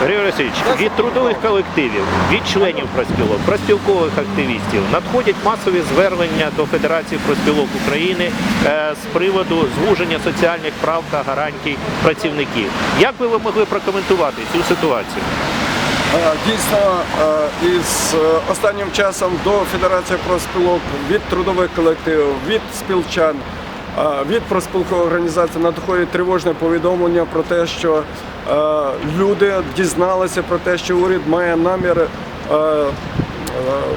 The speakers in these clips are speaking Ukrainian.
Григорій Васильович, від трудових колективів, від членів проспілок, проспілкових активістів надходять масові звернення до Федерації проспілок України е, з приводу звуження соціальних прав та гарантій працівників. Як би ви могли прокоментувати цю ситуацію? Е, Дійсно, е, із останнім часом до Федерації профспілок від трудових колективів, від спілчан, від профспілкових організацій надходять тривожне повідомлення про те, що е, люди дізналися про те, що уряд має намір е, е,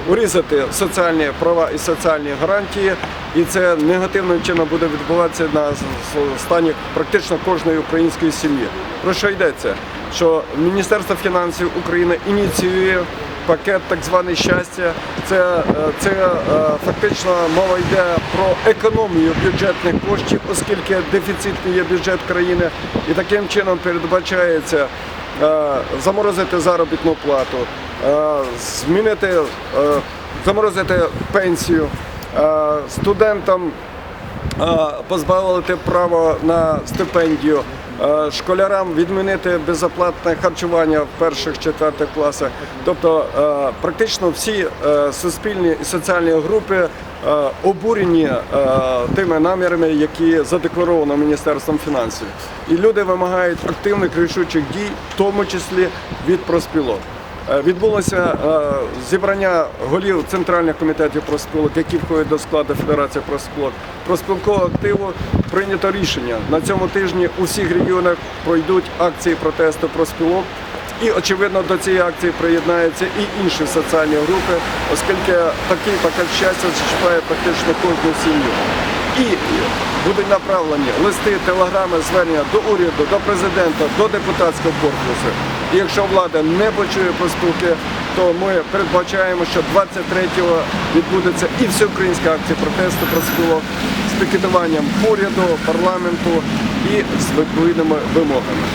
урізати соціальні права і соціальні гарантії, і це негативним чином буде відбуватися на стані практично кожної української сім'ї. Про що йдеться? Що Міністерство фінансів України ініціює пакет так званий щастя. Це, е, це е, фактично мова йде про економію бюджетних коштів, оскільки дефіцитний є бюджет країни, і таким чином передбачається е, заморозити заробітну плату, змінити, заморозити пенсію студентам позбавити права на стипендію, школярам відмінити безоплатне харчування в перших четвертих класах. Тобто е, практично всі е, суспільні і соціальні групи е, обурені е, тими намірами, які задекларовано Міністерством фінансів. І люди вимагають активних рішучих дій, в тому числі від проспілок. Е, Відбулося е, зібрання голів центральних комітетів профспілок, які входять до складу Федерації профспілок. Профспілкового активу прийнято рішення. На цьому тижні у всіх регіонах пройдуть акції протесту профспілок. І очевидно до цієї акції приєднаються і інші соціальні групи, оскільки такий пакет щастя зачіпає практично кожну сім'ю. І будуть направлені листи, телеграми, звернення до уряду, до президента, до депутатського корпусу. Якщо влада не почує про спілки, то ми передбачаємо, що 23-го відбудеться і всеукраїнська акція протесту про спілок з пікетуванням уряду, парламенту і з відповідними вимогами.